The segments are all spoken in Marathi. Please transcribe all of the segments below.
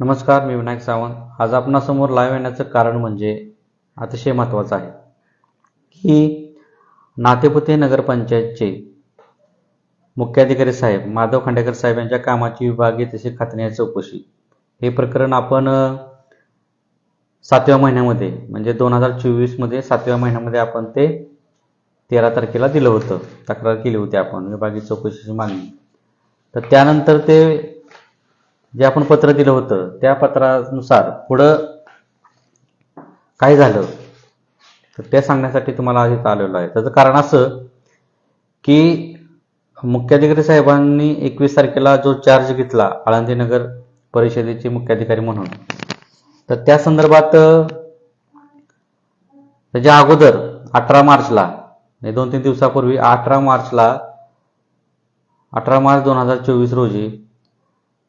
नमस्कार मी विनायक सावंत. आज आपणासमोर लाईव्ह येण्याचं कारण म्हणजे अतिशय महत्त्वाचं आहे की नातेपुते नगरपंचायतचे मुख्याधिकारी साहेब माधव खांडेकर साहेब यांच्या कामाची विभागीय तसे खात्रीने चौकशी हे प्रकरण आपण सातव्या महिन्यामध्ये म्हणजे दोन हजार चोवीसमध्ये सातव्या महिन्यामध्ये आपण ते तेरा तारखेला दिलं होतं. तक्रार केली होती आपण विभागीय चौकशीची मागणी. तर त्यानंतर ते जे आपण पत्र दिलं होतं त्या पत्रानुसार पुढं काय झालं? तर ते सांगण्यासाठी तुम्हाला आज इथं आलेलो आहे. त्याचं कारण असं की मुख्याधिकारी साहेबांनी एकवीस तारखेला जो चार्ज घेतला आळंदीनगर परिषदेचे मुख्याधिकारी म्हणून तर त्या संदर्भात त्याच्या अगोदर अठरा मार्चला म्हणजे दोन तीन दिवसापूर्वी अठरा मार्चला अठरा मार्च दोन हजार चोवीस रोजी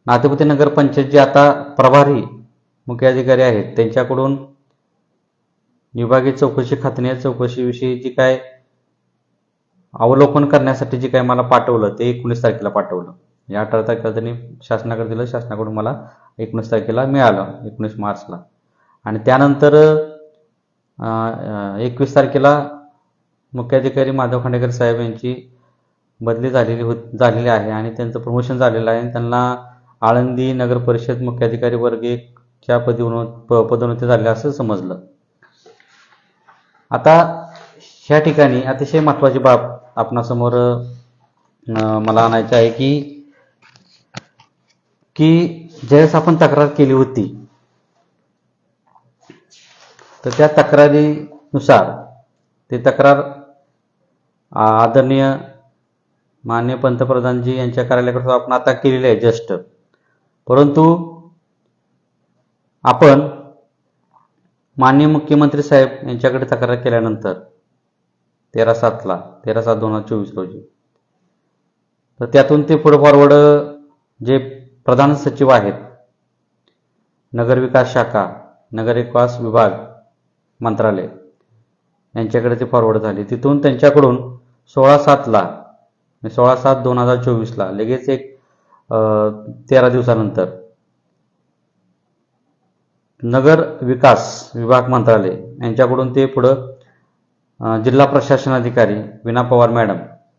नातेपुते नगर पंचायत जे आता प्रभारी मुख्याधिकारी आहेत त्यांच्याकडून विभागीय चौकशी खात्रीने चौकशीविषयी जी काय अवलोकन करण्यासाठी जे काय मला पाठवलं ते एकोणीस तारखेला पाठवलं. या अठरा तारखेला त्यांनी शासनाकडे दिलं शासनाकडून मला एकोणीस तारखेला मिळालं एकोणीस मार्चला. आणि त्यानंतर एकवीस तारखेला मुख्याधिकारी माधव खांडेकर साहेब यांची बदली झालेली होत झालेली आहे आणि त्यांचं प्रमोशन झालेलं आहे त्यांना आळंदी नगर परिषद मुख्याधिकारी वर्ग एकच्या पदोन्न प पदोन्नती झाल्या असं समजलं. आता ह्या ठिकाणी अतिशय महत्त्वाची बाब आपणासमोर मला आणायची आहे की की ज्यावेळेस आपण तक्रार केली होती तर त्या तक्रारीनुसार ते तक्रार आदरणीय मान्य पंतप्रधानजी यांच्या कार्यालयाकडे आपण आता केलेली आहे जस्ट परंतु आपण माननीय मुख्यमंत्री साहेब यांच्याकडे तक्रार केल्यानंतर तेरा सातला तेरा सात दोन हजार चोवीस रोजी. तर त्यातून ते पुढे फॉरवर्ड जे प्रधान सचिव आहेत नगरविकास शाखा नगरविकास विभाग मंत्रालय यांच्याकडे ते फॉरवर्ड झाले. तिथून त्यांच्याकडून सोळा सातला सोळा सात दोन हजार चोवीसला लगेच एक तेरा दिवसानंतर. नगर विकास विभाग मंत्रालय यांच्याकडून ते पुढं जिल्हा प्रशासन अधिकारी विना पवार मॅडम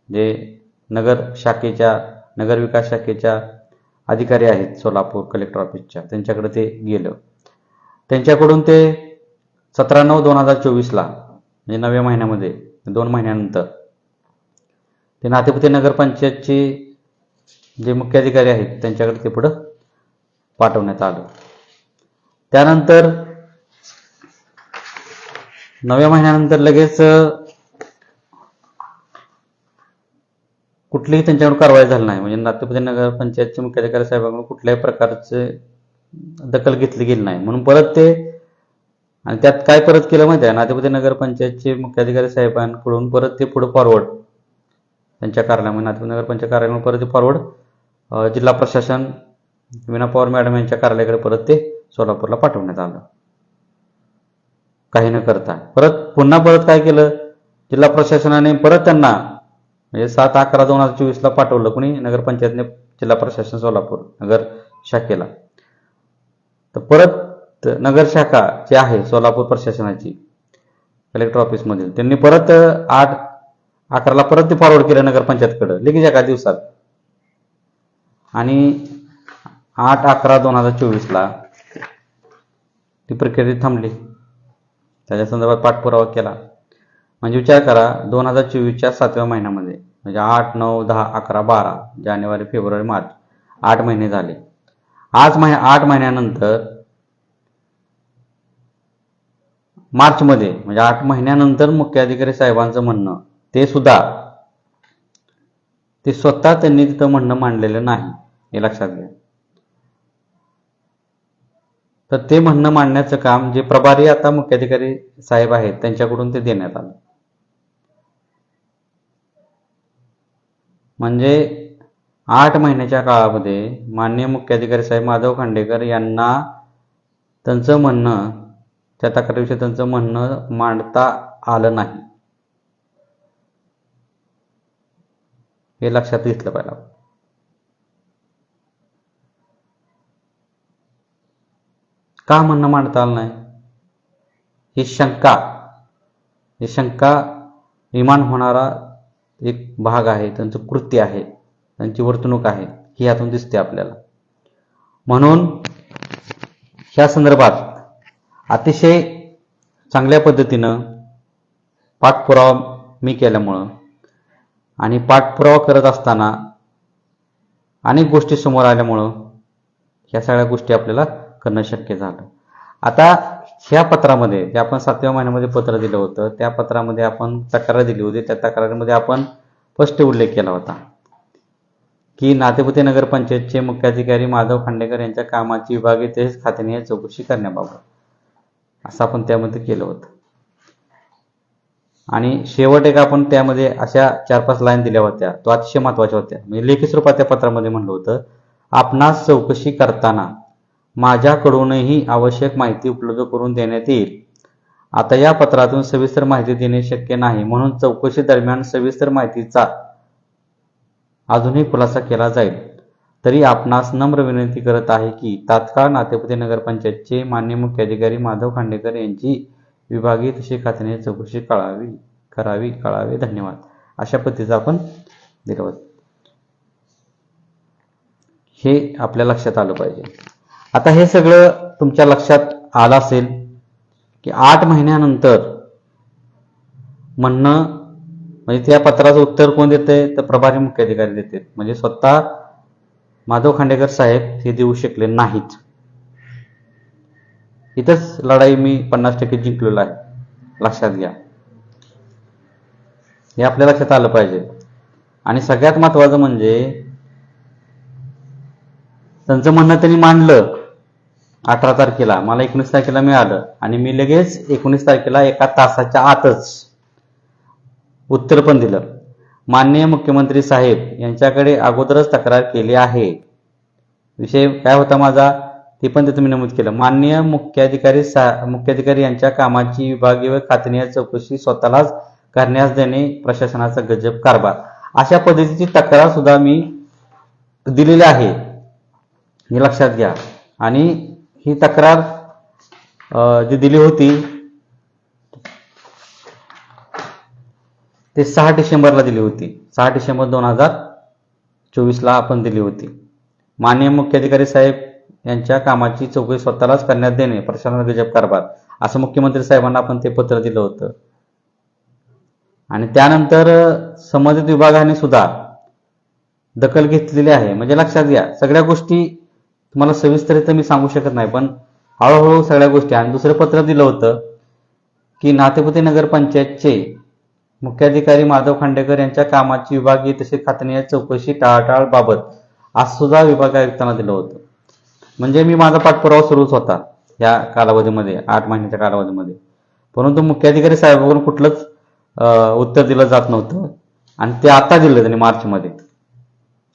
जे नगर शाखेच्या नगर विकास शाखेच्या अधिकारी आहेत सोलापूर कलेक्टर ऑफिसच्या त्यांच्याकडे ते गेलं. त्यांच्याकडून ते सतरा नऊ दोन हजार चोवीसला म्हणजे नव्या महिन्यामध्ये दोन महिन्यानंतर ते नातेपुते नगरपंचायतची जे मुख्याधिकारी आहेत त्यांच्याकडे ते पुढं पाठवण्यात आलं. त्यानंतर नव्या महिन्यानंतर लगेच कुठलीही त्यांच्याकडून कारवाई झाली नाही. म्हणजे नातेपदी नगर पंचायतचे मुख्याधिकारी साहेबांकडून कुठल्याही प्रकारचे दखल घेतली गेली नाही. म्हणून परत ते आणि त्यात काय परत केलं माहिती आहे नातेपती नगर पंचायतचे मुख्याधिकारी साहेबांकडून परत ते पुढे फॉरवर्ड त्यांच्या कार्यालयामध्ये नातेपती नगर पंचायत कार्यालयामध्ये परत ते फॉरवर्ड जिल्हा प्रशासन विना पवार मॅडम यांच्या कार्यालयाकडे परत ते सोलापूरला पाठवण्यात आलं. काही न करता. परत पुन्हा परत काय केलं? जिल्हा प्रशासनाने परत त्यांना म्हणजे सात अकरा दोन हजार चोवीसला पाठवलं. कुणी? नगरपंचायतने जिल्हा प्रशासन सोलापूर नगर शाखेला. तर परत नगर शाखा जी आहे सोलापूर प्रशासनाची कलेक्टर ऑफिसमधील त्यांनी परत आठ अकराला परत ते फॉरवर्ड केलं नगरपंचायतकडं लगेच एका दिवसात. आणि आठ अकरा दोन हजार चोवीसला ती प्रक्रिया थांबली. त्याच्या संदर्भात पाठपुरावा केला. म्हणजे विचार करा दोन हजार चोवीसच्या सातव्या महिन्यामध्ये म्हणजे आठ नऊ दहा अकरा बारा जानेवारी फेब्रुवारी मार्च आठ महिने झाले. आज महिने आठ महिन्यानंतर मार्चमध्ये म्हणजे आठ महिन्यानंतर मुख्याधिकारी साहेबांचं म्हणणं ते सुद्धा ते स्वतः त्यांनी तिथं म्हणणं मांडलेलं नाही. हे लक्षात घ्या. तर ते म्हणणं मांडण्याचं काम जे प्रभारी आता मुख्याधिकारी साहेब आहेत त्यांच्याकडून ते देण्यात आलं. म्हणजे आठ महिन्याच्या काळामध्ये माननीय मुख्याधिकारी साहेब माधव खांडेकर यांना त्यांचं म्हणणं त्या तक्रारीविषयी त्यांचं म्हणणं मांडता आलं नाही. हे लक्षात घेतलं पाहिजे. का म्हणणं मांडता आलं नाही? ही शंका ही शंका निर्माण होणारा एक भाग आहे त्यांचं कृत्य आहे त्यांची वर्तणूक आहे ही यातून दिसते आपल्याला. म्हणून ह्या संदर्भात अतिशय चांगल्या पद्धतीनं पाठपुरावा मी केल्यामुळं आणि पाठपुरावा करत असताना अनेक गोष्टी समोर आल्यामुळं ह्या सगळ्या गोष्टी आपल्याला करणं शक्य झालं. आता ह्या पत्रामध्ये जे आपण सातव्या महिन्यामध्ये पत्र दिलं होतं त्या पत्रामध्ये आपण तक्रार दिली होती. त्या तक्रारीमध्ये आपण स्पष्ट उल्लेख केला होता की नातेपुते नगरपंचायतचे मुख्याधिकारी माधव खांडेकर यांच्या कामाची विभागीय तसेच खात्याने चौकशी करण्याबाबत असं आपण त्यामध्ये केलं होतं. आणि शेवट एक आपण त्यामध्ये अशा चार पाच लाईन दिल्या होत्या. तो अतिशय महत्त्वाच्या होत्या. म्हणजे लेखी स्वरूपात त्या पत्रामध्ये म्हणलं होतं आपणास चौकशी करताना माझ्याकडूनही आवश्यक माहिती उपलब्ध करून देण्यात येईल. आता या पत्रातून सविस्तर माहिती देणे शक्य नाही म्हणून चौकशी दरम्यान सविस्तर माहितीचा अजूनही खुलासा केला जाईल. तरी आपणास नम्र विनंती करत आहे की तात्काळ नातेपुते नगरपंचायतचे मान्य मुख्य अधिकारी माधव खांडेकर यांची विभागीय तशी खात्याने चौकशी कळावी करावी कळावे. धन्यवाद. अशा पद्धतीचं आपण दिलं हे आपल्या लक्षात आलं पाहिजे. आता हे सगळं तुमच्या लक्षात आलं असेल की आठ महिन्यानंतर म्हणणं म्हणजे त्या पत्राचं उत्तर कोण देते तर प्रभारी मुख्याधिकारी देते म्हणजे स्वतः माधव खांडेकर साहेब हे देऊ शकले नाहीत. इथंच लढाई मी पन्नास टक्के जिंकलेलो आहे. लक्षात घ्या. हे आपल्या लक्षात आलं पाहिजे. आणि सगळ्यात महत्वाचं म्हणजे त्यांचं म्हणणं त्यांनी मांडलं. अठरा तारखेला. मला एकोणीस तारखेला मिळालं आणि मी लगेच एकोणीस तारखेला एका तासाच्या आतच उत्तर पण दिलं. माननीय मुख्यमंत्री साहेब यांच्याकडे अगोदरच तक्रार केली आहे. विषय काय होता माझा? ते पण तिथं मी नमूद केलं. माननीय मुख्याधिकारी सा मुख्याधिकारी यांच्या कामाची विभागीय व खातनीय चौकशी स्वतःलाच करण्यास देणे प्रशासनाचा गजब कारभार. अशा पद्धतीची तक्रार सुद्धा मी दिलेली आहे. हे लक्षात घ्या. आणि ही तक्रार जी दिली होती ते सहा डिसेंबरला दिली होती. सहा डिसेंबर दोन हजार चोवीसला आपण दिली होती. माननीय मुख्याधिकारी साहेब यांच्या कामाची चौकशी स्वतःलाच करण्यात देणे प्रशासनाचा गजब कारभार असं मुख्यमंत्री साहेबांना आपण ते पत्र दिलं होतं. आणि त्यानंतर संबंधित विभागाने सुद्धा दखल घेतलेली आहे. म्हणजे लक्षात घ्या सगळ्या गोष्टी तुम्हाला सविस्तर तर मी सांगू शकत नाही पण हळूहळू सगळ्या गोष्टी. आणि दुसरं पत्र दिलं होतं की नातेपुते नगरपंचायतचे मुख्याधिकारी माधव खांडेकर यांच्या कामाची विभागीय तसेच खातनीय चौकशी टाळाटाळ बाबत आज सुद्धा विभाग आयुक्तांना दिलं होतं. म्हणजे मी माझा पाठपुरावा सुरूच होता या कालावधीमध्ये आठ महिन्याच्या कालावधीमध्ये. परंतु मुख्याधिकारी साहेबांकडून कुठलंच उत्तर दिलं जात नव्हतं. आणि ते आता दिलं त्यांनी मार्चमध्ये.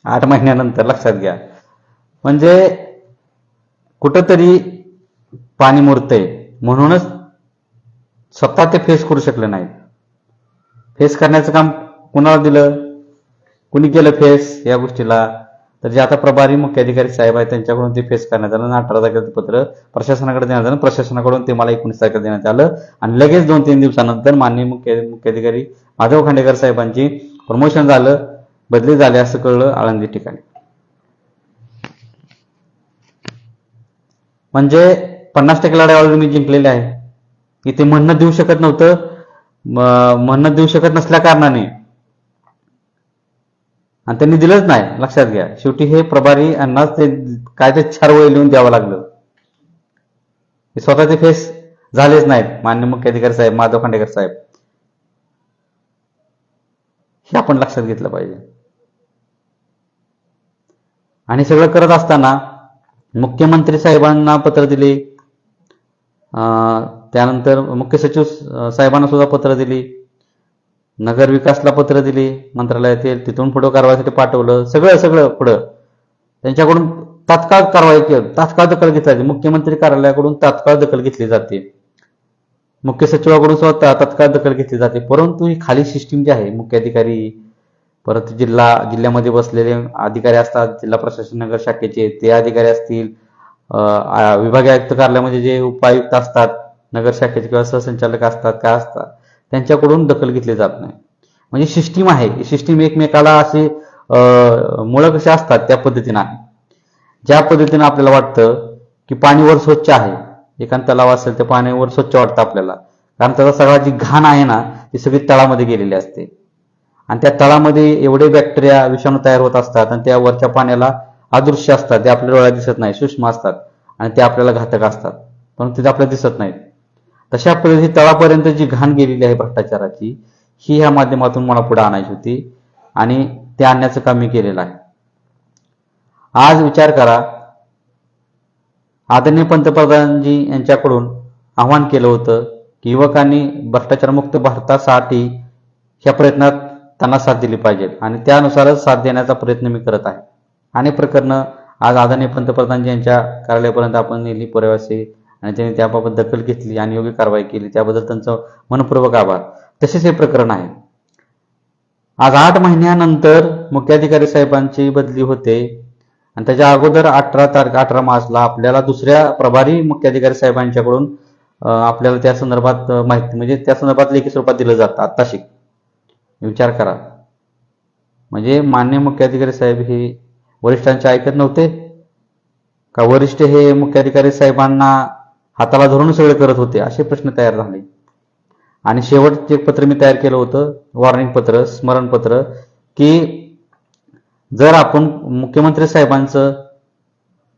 आठ महिन्यानंतर लक्षात घ्या. म्हणजे कुठंतरी पाणी मुरतंय. म्हणूनच स्वतः ते फेस करू शकले नाहीत फेस करण्याचं काम कुणाला दिलं? कुणी केलं फेस या गोष्टीला? तर जे आता प्रभारी मुख्याधिकारी साहेब आहेत त्यांच्याकडून ते फेस करण्यात आलं. आणि अठरा तारखेचं पत्र प्रशासनाकडे देण्यात आलं. प्रशासनाकडून ते मला एकोणीस तारखेला देण्यात आलं. आणि लगेच दोन तीन दिवसानंतर माननीय मुख्य मुख्याधिकारी माधव खांडेकर साहेबांची प्रमोशन झालं. बदली झाले असं कळलं आळंदी ठिकाणी. म्हणजे पन्नास टक्के लढाई ऑलरेडी मी जिंकलेली आहे. इथे म्हणणं देऊ शकत नव्हतं. म्हणणं देऊ शकत नसल्या कारणाने. आणि त्यांनी दिलंच नाही. लक्षात घ्या. शेवटी हे प्रभारी यांनाच ते काय ते चार वय लिहून द्यावं लागलं. स्वतःचे फेस झालेच नाहीत. मान्य मुख्याधिकारी साहेब माधव खांडेकर साहेब. हे आपण लक्षात घेतलं पाहिजे. आणि सगळं करत असताना मुख्यमंत्री साहेबांना पत्र दिले. त्यानंतर मुख्य सचिव साहेबांना सुद्धा पत्र दिली. नगर विकासला पत्र दिली. मंत्रालयातील तिथून पुढं कारवाईसाठी पाठवलं. सगळं सगळं पुढं. त्यांच्याकडून तात्काळ कारवाई केली तात्काळ दखल घेतली जाते. मुख्यमंत्री कार्यालयाकडून तात्काळ दखल घेतली जाते. मुख्य सचिवाकडून सुद्धा तात्काळ दखल घेतली जाते. परंतु ही खाली सिस्टीम जी आहे मुख्याधिकारी परत जिल्हा जिल्ह्यामध्ये बसलेले अधिकारी असतात जिल्हा प्रशासन नगर शाखेचे ते अधिकारी असतील विभागीय आयुक्त कार्यालयामध्ये जे उपायुक्त असतात नगर शाखेचे किंवा सहसंचालक असतात काय असतात त्यांच्याकडून दखल घेतली जात नाही. म्हणजे सिस्टीम आहे सिस्टीम एकमेकाला असे मुळं कसे असतात त्या पद्धतीनं आहे. ज्या पद्धतीनं आपल्याला वाटतं की पाणीवर स्वच्छ आहे एखादा तलाव असेल तर पाण्यावर स्वच्छ वाटतं आपल्याला. कारण त्याचा सगळा जी घाण आहे ना ती सगळी तळामध्ये गेलेली असते. आणि त्या तळामध्ये एवढे बॅक्टेरिया विषाणू तयार होत असतात आणि त्या वरच्या पाण्याला अदृश्य असतात. ते आपल्या डोळ्यात दिसत नाही सूक्ष्म असतात आणि ते आपल्याला घातक असतात. परंतु ते आपल्याला दिसत नाहीत. तशा पद्धती तळापर्यंत जी घाण गेलेली आहे भ्रष्टाचाराची ही ह्या माध्यमातून मला पुढे आणायची होती आणि ते आणण्याचं काम मी केलेलं आहे. आज विचार करा आदरणीय पंतप्रधानजी यांच्याकडून आवाहन केलं होतं की युवकांनी भ्रष्टाचारमुक्त भारतासाठी ह्या प्रयत्नात त्यांना साथ दिली पाहिजे. आणि त्यानुसारच साथ देण्याचा प्रयत्न मी करत आहे. अनेक प्रकरणं आज आदरणीय पंतप्रधान यांच्या कार्यालयापर्यंत आपण नेली पुराव्याचे आणि त्यांनी त्याबाबत दखल घेतली आणि योग्य कारवाई केली. त्याबद्दल त्यांचं मनपूर्वक आभार. तसेच हे प्रकरण आहे. आज आठ महिन्यानंतर मुख्याधिकारी साहेबांची बदली होते. आणि त्याच्या अगोदर अठरा तारख अठरा मार्चला आपल्याला दुसऱ्या प्रभारी मुख्याधिकारी साहेबांच्याकडून आपल्याला त्या संदर्भात माहिती म्हणजे त्या संदर्भात लेखी स्वरूपात दिलं जातं. आत्ताशी. विचार करा. म्हणजे मान्य मुख्याधिकारी साहेब हे वरिष्ठांचे ऐकत नव्हते? का वरिष्ठ हे मुख्याधिकारी साहेबांना हाताला धरून सगळे करत होते? असे प्रश्न तयार झाले. आणि शेवटचे एक पत्र मी तयार केलं होतं वॉर्निंग पत्र स्मरणपत्र की जर आपण मुख्यमंत्री साहेबांचं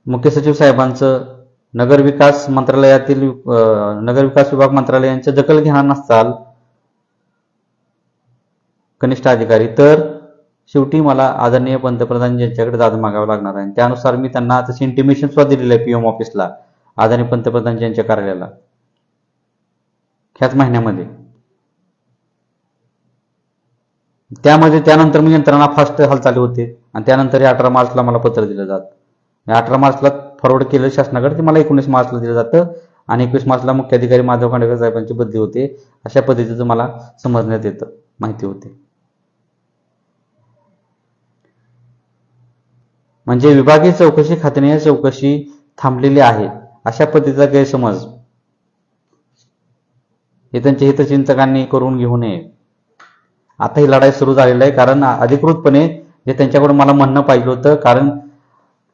मुख्य सचिव साहेबांचं नगर विकास मंत्रालयातील नगरविकास नगर विकास विभाग मंत्रालयांचं दखल घेणार नसताल कनिष्ठ अधिकारी. तर शेवटी मला आदरणीय पंतप्रधान यांच्याकडे दाद मागावं लागणार आहे त्यानुसार मी त्यांना तशी इंटिमेशन सुद्धा दिलेलं आहे पीएम ऑफिसला आदरणीय पंतप्रधान यांच्या कार्यालयाला. ह्याच महिन्यामध्ये. त्यामध्ये त्यानंतर मी यंत्रणा फास्ट हालचाली होते आणि त्यानंतर हे अठरा मार्चला मला पत्र दिलं जात. अठरा मार्चला फॉरवर्ड केलं शासनाकडे ते मला एकोणीस मार्चला दिलं जातं आणि एकवीस मार्चला मुख्याधिकारी माधव खांडेकर साहेबांची बदली होते. अशा पद्धतीचं मला समजण्यात येतं माहिती होते. म्हणजे विभागीय चौकशी खात्याने चौकशी थांबलेली आहे. अशा पद्धतीचा गैरसमज. हे त्यांच्या हितचिंतकांनी करून घेऊ नये. आता ही लढाई सुरू झालेली आहे कारण अधिकृतपणे जे त्यांच्याकडून मला म्हणणं पाहिजे होतं कारण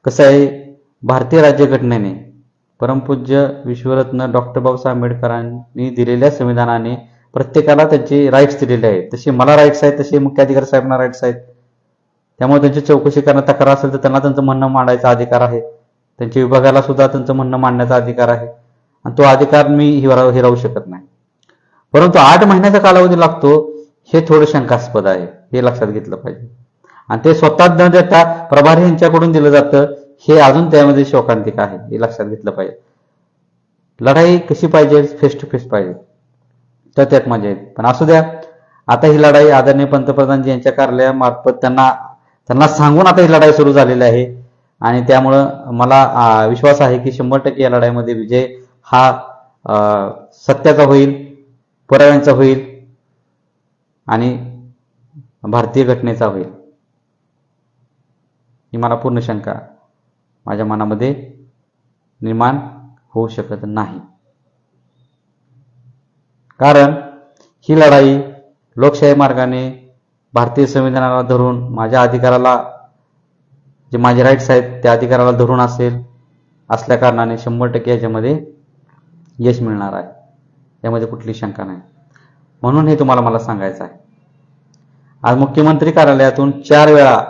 कसं आहे भारतीय राज्यघटनेने परमपूज्य विश्वरत्न डॉक्टर बाबासाहेब आंबेडकरांनी दिलेल्या संविधानाने प्रत्येकाला त्यांचे राईट्स दिलेले आहेत. तसे मला राईट्स आहेत तसे मुख्याधिकारी साहेबांना राईट्स आहेत. त्यामुळे त्यांची चौकशी करण्यात तक्रार असेल तर त्यांना त्यांचं म्हणणं मांडायचा अधिकार आहे. त्यांच्या विभागाला सुद्धा त्यांचं म्हणणं मांडण्याचा अधिकार आहे. आणि तो अधिकार मी हिराव हिरावू शकत नाही. परंतु आठ महिन्याचा कालावधी लागतो हे थोडं शंकास्पद आहे. हे लक्षात घेतलं पाहिजे. आणि ते स्वतः न देता प्रभारी यांच्याकडून दिलं जातं हे अजून त्यामध्ये शोकांतिक आहे. हे लक्षात घेतलं पाहिजे. लढाई कशी पाहिजे? फेस टू फेस पाहिजे. तर त्यात मजा येईल पण असू द्या आता ही लढाई आदरणीय पंतप्रधानजी यांच्या कार्यालयामार्फत त्यांना त्यांना सांगून आता ही लढाई सुरू झालेली आहे. आणि त्यामुळं मला विश्वास आहे की शंभर टक्के या लढाईमध्ये विजय हा सत्याचा होईल पुराव्यांचा होईल आणि भारतीय घटनेचा होईल. ही मला पूर्ण शंका. माझ्या मनामध्ये निर्माण होऊ शकत नाही. कारण ही लढाई लोकशाही मार्गाने भारतीय संविधानाला धरून माझ्या अधिकाराला जे माझे राईट्स आहेत त्या अधिकाराला धरून असेल असल्या कारणाने शंभर टक्के याच्यामध्ये यश मिळणार आहे. यामध्ये कुठली शंका नाही. म्हणून हे तुम्हाला मला सांगायचं आहे. आज मुख्यमंत्री कार्यालयातून चार वेळा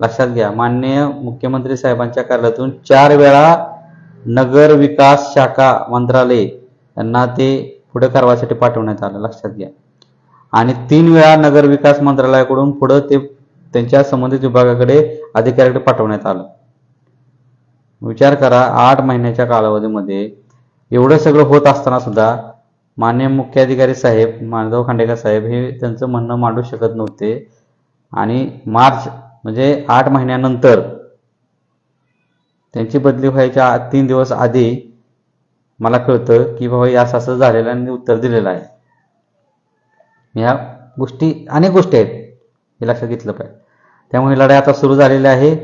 लक्षात घ्या माननीय मुख्यमंत्री साहेबांच्या कार्यालयातून चार वेळा नगर विकास शाखा मंत्रालय यांना ते पुढे कारवाईसाठी पाठवण्यात आलं. लक्षात घ्या. आणि तीन वेळा नगर विकास मंत्रालयाकडून पुढे ते त्यांच्या संबंधित विभागाकडे अधिकाऱ्याकडे पाठवण्यात आलं. विचार करा आठ महिन्याच्या कालावधीमध्ये एवढं सगळं होत असताना सुद्धा मान्य मुख्याधिकारी साहेब माधव खांडेकर साहेब हे त्यांचं म्हणणं मांडू शकत नव्हते. आणि मार्च म्हणजे आठ महिन्यानंतर त्यांची बदली व्हायच्या तीन दिवस आधी मला कळतं की बाबा हे असं असं झालेलं आणि उत्तर दिलेलं आहे. ह्या गोष्टी अनेक गोष्टी आहेत हे लक्षात घेतलं पाहिजे. त्यामुळे ही लढाई आता सुरू झालेली आहे.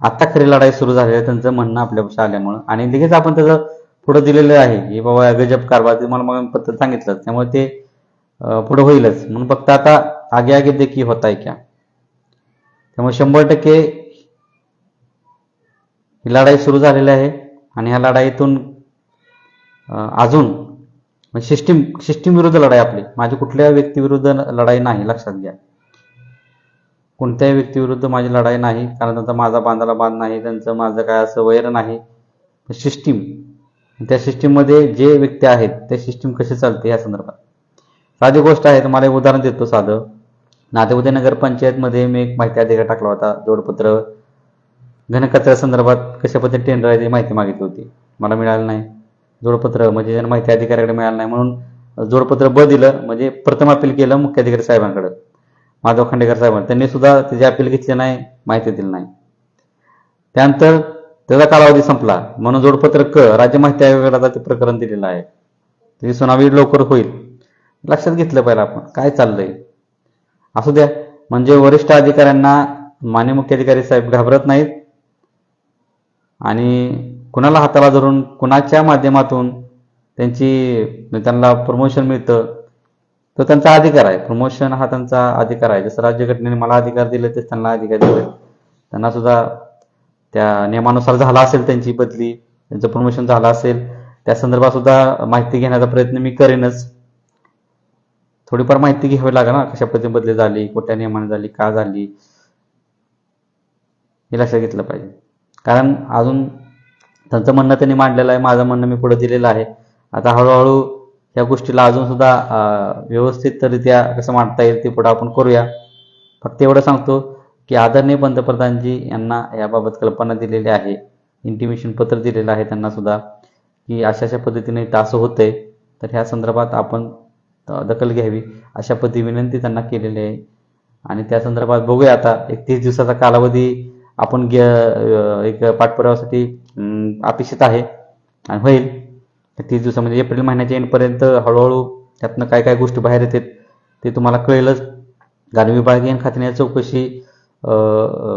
आता खरी लढाई सुरू झालेली आहे त्यांचं म्हणणं आपल्यापेक्षा आल्यामुळं. आणि लगेच आपण त्याचं पुढं दिलेलं आहे. की बाबा गजब कारभार तुम्हाला मग पत्र सांगितलं त्यामुळे ते पुढं होईलच. म्हणून फक्त आता आगे आगे देखी होत आहे क्या. त्यामुळे शंभर टक्के ही लढाई सुरू झालेली आहे. आणि ह्या लढाईतून अजून म्हणजे सिस्टीम सिस्टीम विरुद्ध लढाई आपली. माझी कुठल्या व्यक्तीविरुद्ध लढाई नाही लक्षात घ्या. कोणत्याही व्यक्तीविरुद्ध माझी लढाई नाही कारण त्यांचा माझा बांधाला बांध नाही त्यांचं माझं काय असं वैर नाही. सिस्टीम त्या सिस्टीममध्ये जे व्यक्ती आहेत त्या सिस्टीम कशी चालते या संदर्भात. साधी गोष्ट आहे तुम्हाला एक उदाहरण देतो साधं. नातेपुते नगरपंचायतमध्ये मी एक माहिती अधिकार टाकला होता जोडपत्र. घनकचऱ्या संदर्भात कशा पद्धतीने टेंडर आहे ती माहिती मागितली होती. मला मिळालं नाही. जोडपत्र म्हणजे ज्यांना माहिती अधिकाऱ्याकडे मिळालं नाही म्हणून जोडपत्र ब दिलं म्हणजे प्रथम अपील केलं मुख्य अधिकारी साहेबांकडे. माधव खांडेकर साहेबांना त्यांनी सुद्धा त्याची अपील घेतली नाही माहिती दिली नाही. त्यानंतर त्याचा कालावधी संपला. म्हणून जोडपत्र क राज्य माहिती आयोगाला ते प्रकरण दिलेलं आहे. त्याची सुनावणी लवकर होईल. लक्षात घेतलं पाहिजे आपण काय चाललंय? असू द्या म्हणजे वरिष्ठ अधिकाऱ्यांना मान्य मुख्याधिकारी साहेब घाबरत नाहीत. आणि कुणाला हाताला धरून कुणाच्या माध्यमातून त्यांची त्यांना प्रमोशन मिळतं तो त्यांचा अधिकार आहे. प्रमोशन हा त्यांचा अधिकार आहे. जसं राज्यघटनेने मला अधिकार दिले तेच त्यांना अधिकार दिले. त्यांना सुद्धा त्या नियमानुसार झाला असेल त्यांची बदली त्यांचं प्रमोशन झालं असेल त्या संदर्भात सुद्धा माहिती घेण्याचा प्रयत्न मी करेनच. थोडीफार माहिती घ्यावी लागेल ना कशा पद्धतीने बदली झाली कोणत्या नियमाने झाली का झाली हे लक्षात घेतलं पाहिजे. कारण अजून त्यांचं म्हणणं त्यांनी मांडलेलं आहे माझं म्हणणं मी पुढे दिलेलं आहे. आता हळूहळू या गोष्टीला अजून सुद्धा व्यवस्थितरित्या कसं मांडता येईल ते पुढे आपण करूया. फक्त एवढं सांगतो की आदरणीय पंतप्रधानजी यांना याबाबत कल्पना दिलेली आहे इंटिमेशन पत्र दिलेलं आहे त्यांना सुद्धा की अशा अशा पद्धतीने असं होतंय. तर ह्या संदर्भात आपण दखल घ्यावी अशा पद्धती विनंती त्यांना केलेली आहे. आणि त्या संदर्भात बघूया आता एक तीस दिवसाचा कालावधी आपण गे एक पाठपुराव्यासाठी अपेक्षित आहे आणि होईल. तीस दिवसामध्ये एप्रिल महिन्याच्या एंडपर्यंत हळूहळू त्यातनं काय काय गोष्टी बाहेर येतात ते तुम्हाला कळेलच. कारण विभागीय खात्याने चौकशी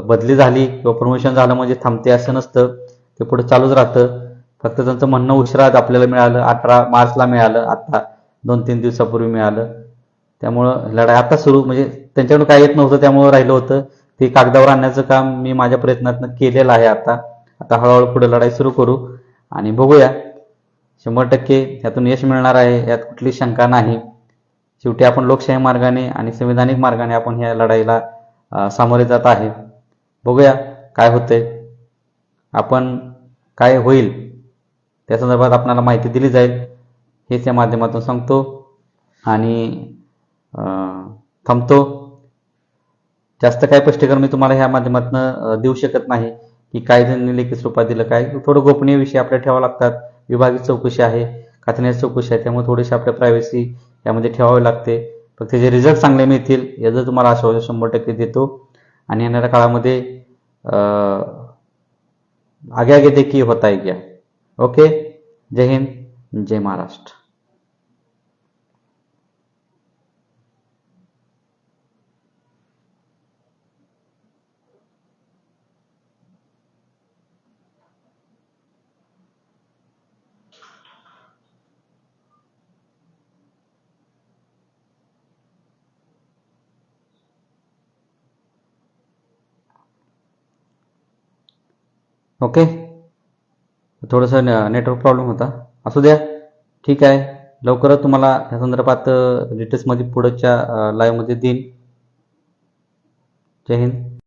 बदली झाली किंवा प्रमोशन झालं म्हणजे थांबते असं नसतं. ते पुढे चालूच राहतं. फक्त त्यांचं म्हणणं उशिरात आपल्याला मिळालं अठरा मार्चला मिळालं आत्ता दोन तीन दिवसापूर्वी मिळालं. त्यामुळं लढाई आता सुरू म्हणजे त्यांच्याकडून काय येत नव्हतं त्यामुळं राहिलं होतं. ते कागदावर आणण्याचं काम मी माझ्या प्रयत्नातनं केलेलं आहे आता. आता हळूहळू पुढे लढाई सुरू करू आणि बघूया. शंभर टक्के यातून यश मिळणार आहे यात कुठली शंका नाही. शेवटी आपण लोकशाही मार्गाने आणि संविधानिक मार्गाने आपण ह्या लढाईला सामोरे जात आहे. बघूया काय होते आपण काय होईल त्या संदर्भात आपणाला माहिती दिली जाईल. हेच या माध्यमातून सांगतो आणि थांबतो. जास्त काय स्पष्टीकरण मी तुम्हाला ह्या माध्यमातून देऊ शकत नाही. की काय त्यांनी लेखी स्वरूपात दिलं काय? थोडं गोपनीय विषय आपल्याला ठेवावं लागतात. विभागीय चौकशी आहे खात्याची चौकशी आहे त्यामुळे थोडीशी आपल्या प्रायव्हसी यामध्ये ठेवावी लागते. फक्त जे रिझल्ट चांगले मिळतील याचं तुम्हाला आश्वासन शंभर टक्के देतो. आणि येणाऱ्या काळामध्ये आगे आगे देखील होता है क्या ओके? जय हिंद जय महाराष्ट्र. ओके? थोडंसं नेटवर्क प्रॉब्लेम होता. असू द्या. ठीक आहे. लवकरच तुम्हाला या संदर्भात डिटेल्समध्ये पुढच्या लाईव्हमध्ये देईन. जय हिंद.